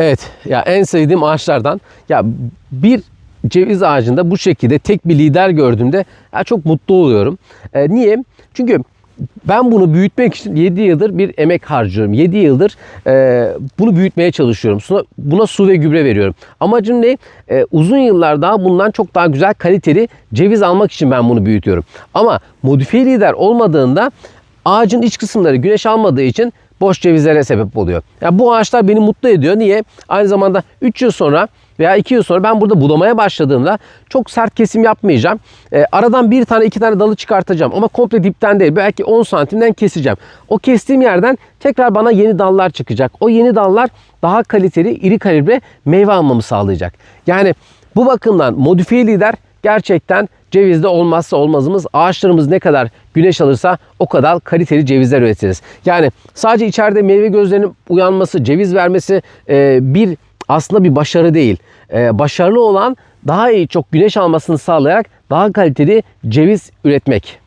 Evet ya en sevdiğim ağaçlardan. Ya bir ceviz ağacında bu şekilde tek bir lider gördüğümde ya çok mutlu oluyorum. E, niye? Çünkü ben bunu büyütmek için 7 yıldır bir emek harcıyorum. 7 yıldır e, bunu büyütmeye çalışıyorum. Buna, buna su ve gübre veriyorum. Amacım ne? E, uzun yıllar daha bundan çok daha güzel kaliteli ceviz almak için ben bunu büyütüyorum. Ama modifiye lider olmadığında ağacın iç kısımları güneş almadığı için boş cevizlere sebep oluyor. Yani bu ağaçlar beni mutlu ediyor. Niye? Aynı zamanda 3 yıl sonra veya 2 yıl sonra ben burada budamaya başladığımda çok sert kesim yapmayacağım. Ee, aradan bir tane iki tane dalı çıkartacağım ama komple dipten değil. Belki 10 santimden keseceğim. O kestiğim yerden tekrar bana yeni dallar çıkacak. O yeni dallar daha kaliteli, iri kalibre meyve almamı sağlayacak. Yani bu bakımdan modifiye lider gerçekten cevizde olmazsa olmazımız. Ağaçlarımız ne kadar güneş alırsa o kadar kaliteli cevizler üretiriz. Yani sadece içeride meyve gözlerinin uyanması, ceviz vermesi e, bir aslında bir başarı değil. E, başarılı olan daha iyi çok güneş almasını sağlayarak daha kaliteli ceviz üretmek.